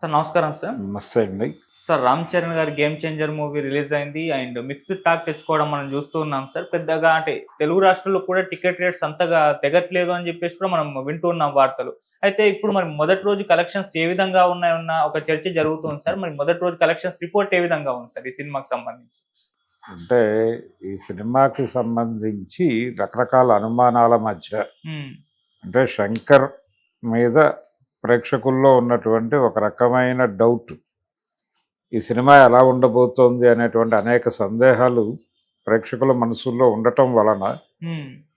Sir నమస్కారం sir. నమస్తే అండి. సార్ రామ్ చరణ్ గారి గేమ్ చేంజర్ మూవీ రిలీజ్ అయింది. అండ్ మిక్స్డ్ టాక్ తెచ్చుకోవడం మనం చూస్తూ ఉన్నాం సార్. పెద్దగా అంటే తెలుగు రాష్ట్రాల్లో కూడా టికెట్ రేట్స్ అంతగా తెగట్లేదు అని చెప్పేసి కూడా మనం వింటూ ఉన్నాం వార్తలు. అయితే ఇప్పుడు మరి మొదటి రోజు కలెక్షన్స్ ఏ విధంగా ఉన్నాయన్న ఒక చర్చ జరుగుతుంది సార్. మరి మొదటి రోజు కలెక్షన్స్ రిపోర్ట్ ఏ విధంగా ఉంది సార్ ఈ సినిమాకి సంబంధించి? అంటే ఈ సినిమాకి సంబంధించి రకరకాల అనుమానాల మధ్య అంటే శంకర్ మీద ప్రేక్షకుల్లో ఉన్నటువంటి ఒక రకమైన డౌట్. ఈ సినిమా ఎలా ఉండబోతోంది అనేటువంటి అనేక సందేహాలు ప్రేక్షకుల మనసుల్లో ఉండటం వలన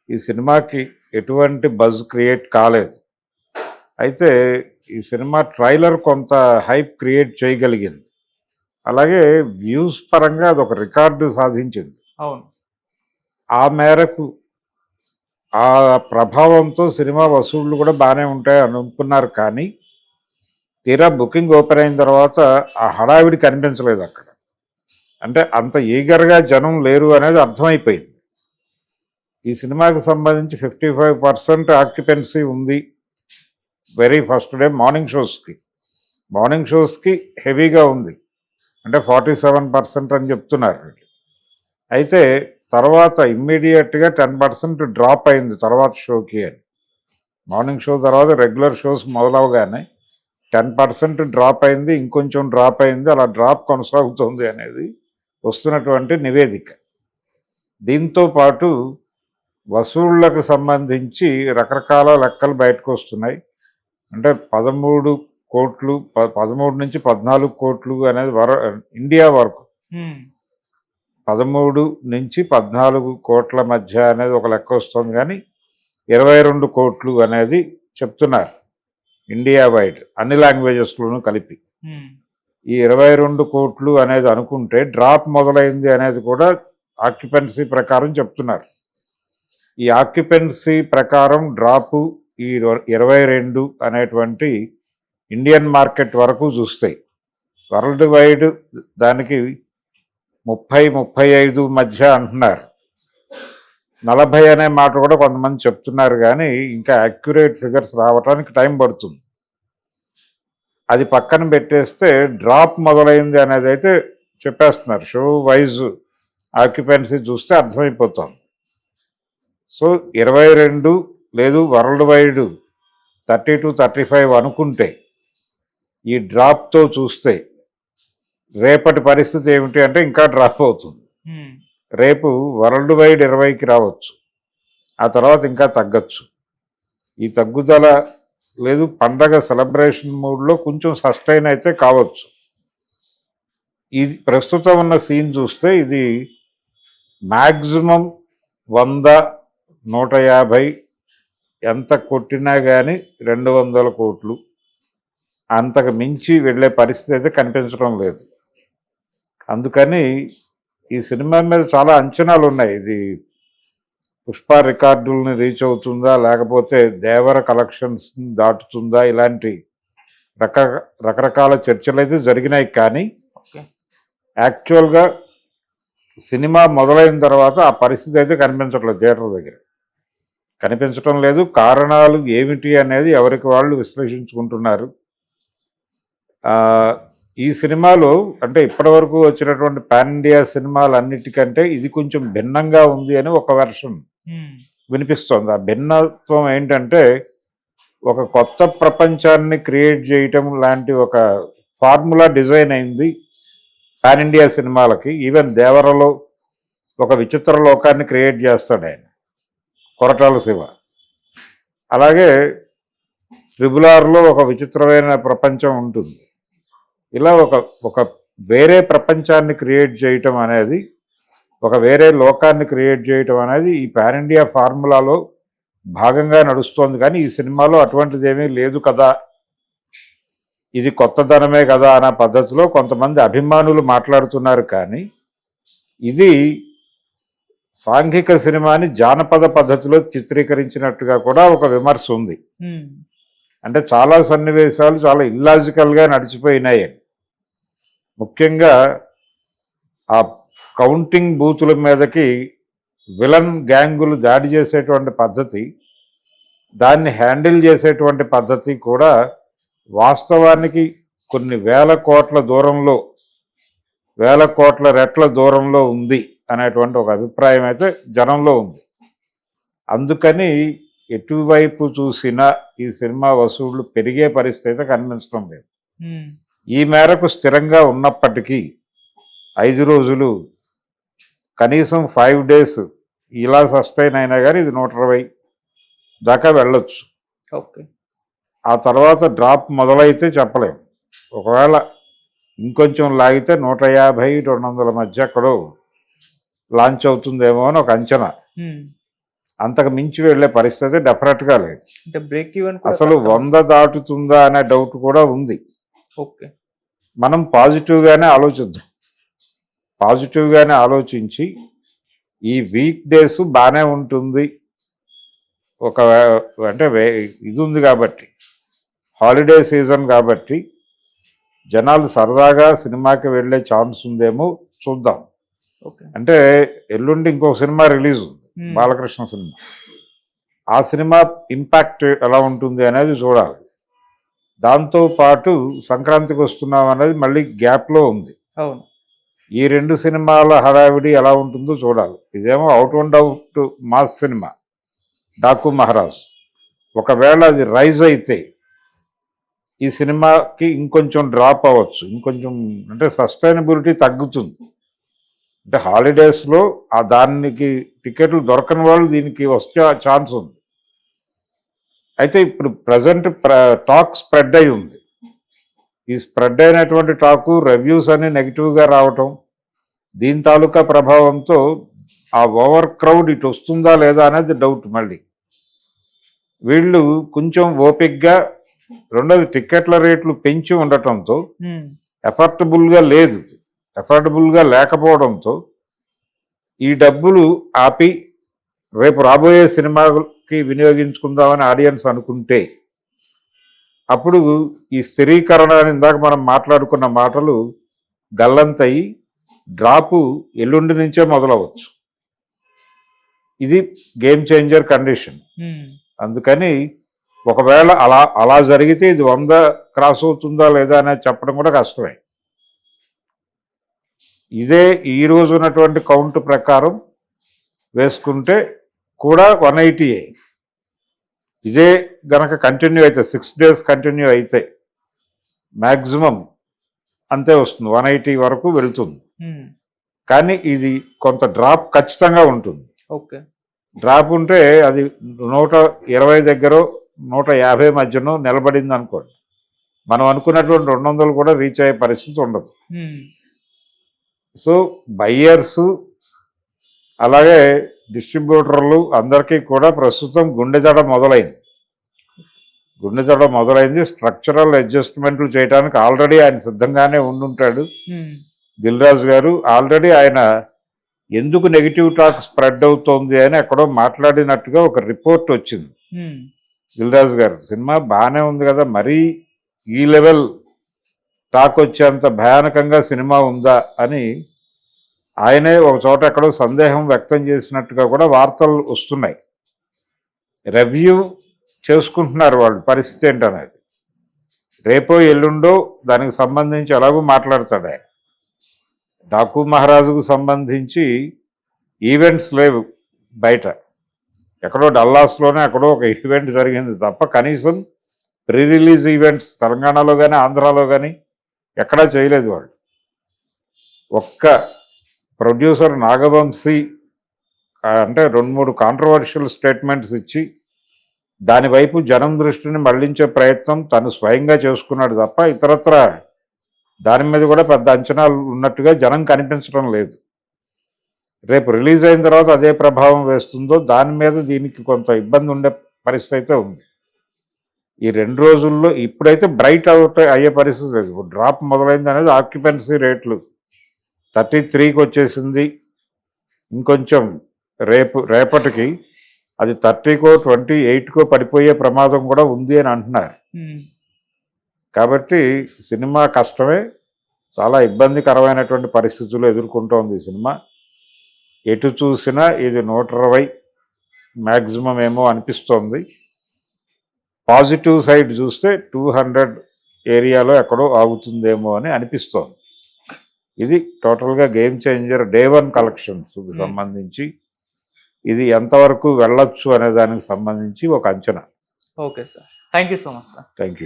ఈ సినిమాకి ఎటువంటి బజ్ క్రియేట్ కాలేదు. అయితే ఈ సినిమా ట్రైలర్ కొంత హైప్ క్రియేట్ చేయగలిగింది. అలాగే వ్యూస్ పరంగా అది ఒక రికార్డు సాధించింది. అవును. ఆ మేరకు ఆ ప్రభావంతో సినిమా వసూళ్ళు కూడా బాగానే ఉంటాయి అనుకున్నారు కానీ తీరా బుకింగ్ ఓపెన్ అయిన తర్వాత ఆ హడావిడి కనిపించలేదు అక్కడ. అంటే అంత ఈగర్గా జనం లేరు అనేది అర్థమైపోయింది. ఈ సినిమాకి సంబంధించి ఫిఫ్టీ ఫైవ్ పర్సెంట్ ఆక్యుపెన్సీ ఉంది వెరీ ఫస్ట్ డే మార్నింగ్ షోస్కి. మార్నింగ్ షోస్కి హెవీగా ఉంది. అంటే ఫార్టీ సెవెన్ పర్సెంట్ అని చెప్తున్నారు అయితే తర్వాత ఇమ్మీడియట్గా టెన్ పర్సెంట్ డ్రాప్ అయింది తర్వాత షోకి అని. మార్నింగ్ షో తర్వాత రెగ్యులర్ షోస్ మొదలవగానే టెన్ పర్సెంట్ డ్రాప్ అయింది ఇంకొంచెం డ్రాప్ అయింది అలా డ్రాప్ కొనసాగుతుంది అనేది వస్తున్నటువంటి నివేదిక. దీంతో పాటు వసూళ్ళకు సంబంధించి రకరకాల లెక్కలు బయటకు వస్తున్నాయి. అంటే పదమూడు కోట్లు ప- పదమూడు నుంచి పద్నాలుగు కోట్లు అనేది వర ఇండియా వరకు పదమూడు నుంచి పద్నాలుగు కోట్ల మధ్య అనేది ఒక లెక్క వస్తుంది కానీ ఇరవై రెండు కోట్లు అనేది చెప్తున్నారు ఇండియా వైడ్ అన్ని లాంగ్వేజెస్లోనూ కలిపి. ఈ ఇరవై రెండు కోట్లు అనేది అనుకుంటే డ్రాప్ మొదలైంది అనేది కూడా ఆక్యుపెన్సీ ప్రకారం చెప్తున్నారు. ఈ ఆక్యుపెన్సీ ప్రకారం డ్రాపు ఈ ఇర- ఇరవై రెండు అనేటువంటి ఇండియన్ మార్కెట్ వరకు చూస్తాయి వరల్డ్ వైడ్ దానికి ముప్పై ముప్పై ఐదు మధ్య అంటున్నారు. నలభై అనే మాట కూడా కొంతమంది చెప్తున్నారు కానీ ఇంకా అక్యురేట్ ఫిగర్స్ రావడానికి టైం పడుతుంది. అది పక్కన పెట్టేస్తే డ్రాప్ మొదలైంది అనేది అయితే చెప్పేస్తున్నారు. షో వైజ్ ఆక్యుపెన్సీ చూస్తే అర్థమైపోతాం సో ఇరవై రెండు లేదు world wide thirty two thirty five అనుకుంటే ఈ డ్రాప్తో చూస్తే రేపటి పరిస్థితి ఏమిటి అంటే ఇంకా డ్రాప్ అవుతుంది. రేపు వరల్డ్ వైడ్ ఇరవైకి రావచ్చు. ఆ తర్వాత ఇంకా తగ్గచ్చు. ఈ తగ్గుదల లేదు పండగ సెలబ్రేషన్ మూడ్లో కొంచెం సస్టైన్ అయితే కావచ్చు. ఇది ప్రస్తుతం ఉన్న సీన్ చూస్తే ఇది మ్యాక్సిమం వంద నూట యాభై ఎంత కొట్టినా కానీ రెండు వందల కోట్లు. అంతకు మించి వెళ్ళే పరిస్థితి అయితే కనిపించడం లేదు. అందుకని ఈ సినిమా మీద చాలా అంచనాలు ఉన్నాయి ఇది పుష్ప రికార్డుల్ని రీచ్ అవుతుందా లేకపోతే దేవర కలెక్షన్స్ దాటుతుందా ఇలాంటి రక రకరకాల చర్చలు అయితే జరిగినాయి. కానీ యాక్చువల్గా సినిమా మొదలైన తర్వాత ఆ పరిస్థితి అయితే కనిపించట్లేదు థియేటర్ దగ్గర. కనిపించటం లేదు. కారణాలు ఏమిటి అనేది ఎవరికి వాళ్ళు విశ్లేషించుకుంటున్నారు. ఈ సినిమాలో అంటే ఇప్పటివరకు వచ్చినటువంటి పాన్ ఇండియా సినిమాలన్నిటికంటే ఇది కొంచెం భిన్నంగా ఉంది అని ఒక వెర్షన్ ఉమ్, వినిపిస్తోంది. ఆ భిన్నత్వం ఏంటంటే ఒక కొత్త ప్రపంచాన్ని క్రియేట్ చేయటం లాంటి ఒక ఫార్ములా డిజైన్ అయింది పాన్ ఇండియా సినిమాలకి. ఈవెన్ దేవరలో ఒక విచిత్ర లోకాన్ని క్రియేట్ చేస్తాడు ఆయన కొరటాల శివ. అలాగే ట్రిబుల్ ఆర్లో ఒక విచిత్రమైన ప్రపంచం ఉంటుంది. ఇలా ఒక ఒక వేరే ప్రపంచాన్ని క్రియేట్ చేయటం అనేది ఒక వేరే లోకాన్ని క్రియేట్ చేయటం అనేది ఈ పాన్ ఇండియా ఫార్ములాలో భాగంగా నడుస్తోంది. కానీ ఈ సినిమాలో అటువంటిది ఏమీ లేదు కదా. ఇది కొత్తదనమే కదా అనే పద్ధతిలో కొంతమంది అభిమానులు మాట్లాడుతున్నారు. కానీ ఇది సాంఘిక సినిమాని జానపద పద్ధతిలో చిత్రీకరించినట్టుగా కూడా ఒక విమర్శ ఉంది. అంటే చాలా సన్నివేశాలు చాలా ఇల్లాజికల్గా నడిచిపోయినాయి. ముఖ్యంగా ఆ కౌంటింగ్ బూతుల మీదకి విలన్ గ్యాంగులు దాడి చేసేటువంటి పద్ధతి దాన్ని హ్యాండిల్ చేసేటువంటి పద్ధతి కూడా వాస్తవానికి కొన్ని వేల కోట్ల దూరంలో వేల కోట్ల రెట్ల దూరంలో ఉంది అనేటువంటి ఒక అభిప్రాయం అయితే జనంలో ఉంది. అందుకని ఎటువైపు చూసినా ఈ సినిమా వసూళ్ళు పెరిగే పరిస్థితి అయితే కనిపించడం లేదు. ఈ మేరకు స్థిరంగా ఉన్నప్పటికీ ఐదు రోజులు కనీసం ఫైవ్ డేస్ ఇలా సస్టైన్ అయినా కానీ ఇది నూట ఇరవై దాకా వెళ్ళొచ్చు. ఓకే. ఆ తర్వాత డ్రాప్ మొదలైతే చెప్పలేం. ఒకవేళ ఇంకొంచెం లాగితే నూట యాభై రెండు వందల మధ్య ఎక్కడో లాంచ్ అవుతుందేమో అని ఒక అంచనా. అంతకు మించి వెళ్ళే పరిస్థితి డెఫినెట్గా లేదు. అంటే బ్రేక్ ఈవెన్ అసలు వంద దాటుతుందా అనే డౌట్ కూడా ఉంది. ఓకే. మనం పాజిటివ్గానే ఆలోచిద్దాం. పాజిటివ్గానే ఆలోచించి ఈ వీక్ డేస్ బాగానే ఉంటుంది. ఒక అంటే వే- ఇది ఉంది కాబట్టి హాలిడే సీజన్ కాబట్టి జనాలు సరదాగా సినిమాకి వెళ్ళే ఛాన్స్ ఉందేమో చూద్దాం. ఓకే. అంటే ఎల్లుండి ఇంకొక సినిమా రిలీజ్ ఉంది బాలకృష్ణ సినిమా. ఆ సినిమా ఇంపాక్ట్ ఎలా ఉంటుంది అనేది చూడాలి. దాంతో పాటు సంక్రాంతికి వస్తున్నాం అనేది మళ్ళీ గ్యాప్లో ఉంది. అవును. ఈ రెండు సినిమాల హడావిడి ఎలా ఉంటుందో చూడాలి. ఇదేమో out and out mass cinema. Daaku Maharaj. ఒకవేళ అది రైజ్ అయితే ఈ సినిమాకి ఇంకొంచెం డ్రాప్ అవ్వచ్చు. ఇంకొంచెం అంటే సస్టైనబిలిటీ తగ్గుతుంది. అంటే హాలిడేస్లో ఆ దానికి టికెట్లు దొరకని వాళ్ళు దీనికి వచ్చే ఛాన్స్ ఉంది. అయితే ఇప్పుడు ప్రజెంట్ టాక్ స్ప్రెడ్ అయి ఉంది. ఈ స్ప్రెడ్ అయినటువంటి టాకు రివ్యూస్ అన్ని నెగిటివ్గా రావటం దీని తాలూకా ప్రభావంతో ఆ ఓవర్ క్రౌడ్ ఇటు వస్తుందా లేదా అనేది డౌట్ మళ్ళీ. వీళ్ళు కొంచెం ఓపిక్గా రెండోది టికెట్ల రేట్లు పెంచి ఉండటంతో ఎఫర్టబుల్గా లేదు. ఎఫర్టబుల్గా లేకపోవడంతో ఈ డబ్బులు ఆపి రేపు రాబోయే సినిమాకి వినియోగించుకుందామని ఆడియన్స్ అనుకుంటే అప్పుడు ఈ స్థిరీకరణ అని ఇందాక మనం మాట్లాడుకున్న మాటలు గల్లంతయి డ్రాపు ఎల్లుండి నుంచే మొదలవచ్చు. ఇది గేమ్ చేంజర్ కండిషన్. అందుకని ఒకవేళ అలా అలా జరిగితే ఇది వంద క్రాస్ అవుతుందా లేదా అనేది చెప్పడం కూడా కష్టమే. ఇదే ఈ రోజు ఉన్నటువంటి కౌంట్ ప్రకారం వేసుకుంటే కూడా వన్ ఎయిటీయే ఇదే గనక కంటిన్యూ అయితే సిక్స్ డేస్ కంటిన్యూ అయితే మ్యాక్సిమం అంతే వస్తుంది. వన్ ఎయిటీ వరకు వెళ్తుంది. ఉమ్, కానీ ఇది కొంత డ్రాప్ ఖచ్చితంగా ఉంటుంది. ఓకే. డ్రాప్ ఉంటే అది నూట ఇరవై దగ్గర నూట యాభై మధ్యలో నిలబడింది అనుకోండి. మనం అనుకున్నటువంటి రెండు వందలు కూడా రీచ్ అయ్యే పరిస్థితి ఉండదు. సో బయ్యర్స్ అలాగే డిస్ట్రిబ్యూటర్లు అందరికీ కూడా ప్రస్తుతం గుండెదడ మొదలైంది. గుండెదడ మొదలైంది. స్ట్రక్చరల్ అడ్జస్ట్మెంట్లు చేయడానికి ఆల్రెడీ ఆయన సిద్ధంగానే ఉండుంటాడు. ఉమ్, దిల్ రాజు గారు ఆల్రెడీ ఆయన ఎందుకు నెగిటివ్ టాక్ స్ప్రెడ్ అవుతోంది అని ఎక్కడో మాట్లాడినట్టుగా ఒక రిపోర్ట్ వచ్చింది. ఉమ్, దిల్ రాజు గారు సినిమా బాగానే ఉంది కదా మరీ ఈ లెవెల్ టాక్ వచ్చేంత భయానకంగా సినిమా ఉందా అని ఆయనే ఒక చోట ఎక్కడో సందేహం వ్యక్తం చేసినట్టుగా కూడా వార్తలు వస్తున్నాయి. రివ్యూ చేసుకుంటున్నారు వాళ్ళు పరిస్థితి ఏంటనేది. రేపో ఎల్లుండో దానికి సంబంధించి ఎలాగో మాట్లాడతాడు ఆయన. డాకు మహారాజుకు సంబంధించి ఈవెంట్స్ లేవు బయట. ఎక్కడో డల్లాస్లోనే ఎక్కడో ఒక ఈవెంట్ జరిగింది తప్ప కనీసం ప్రీ రిలీజ్ ఈవెంట్స్ తెలంగాణలో కానీ ఆంధ్రాలో కానీ ఎక్కడా చేయలేదు వాళ్ళు. ఒక్క ప్రొడ్యూసర్ నాగవంశీ అంటే రెండు మూడు కాంట్రవర్షియల్ స్టేట్మెంట్స్ ఇచ్చి దాని వైపు జనం దృష్టిని మళ్ళించే ప్రయత్నం తను స్వయంగా చేసుకున్నాడు తప్ప ఇతరత్ర దాని మీద కూడా పెద్ద అంచనాలు ఉన్నట్టుగా జనం కనిపించడం లేదు. రేపు రిలీజ్ అయిన తర్వాత అదే ప్రభావం వేస్తుందో దాని మీద దీనికి కొంత ఇబ్బంది ఉండే పరిస్థితి అయితే ఉంది. ఈ రెండు రోజుల్లో ఇప్పుడైతే బ్రైట్ అవుట్ అయ్యే పరిస్థితి లేదు. డ్రాప్ మొదలైంది అనేది ఆక్యుపెన్సీ రేట్లు. థర్టీ త్రీకి వచ్చేసింది ఇంకొంచెం రేపు రేపటికి అది థర్టీకో ట్వంటీ ఎయిట్కో పడిపోయే ప్రమాదం కూడా ఉంది అని అంటున్నారు. కాబట్టి సినిమా కష్టమే చాలా ఇబ్బందికరమైనటువంటి పరిస్థితులు ఎదుర్కొంటోంది ఈ సినిమా. ఎటు చూసినా ఇది నూట ఇరవై మ్యాక్సిమం ఏమో అనిపిస్తోంది. పాజిటివ్ సైడ్ చూస్తే టూ హండ్రెడ్ ఏరియాలో ఎక్కడో ఆగుతుందేమో అని అనిపిస్తోంది. ఇది టోటల్గా గేమ్ చేంజర్ డే వన్ కలెక్షన్స్కి సంబంధించి. ఇది ఎంతవరకు వెళ్ళొచ్చు అనే దానికి సంబంధించి ఒక అంచనా. Okay sir. Thank you so much sir. Thank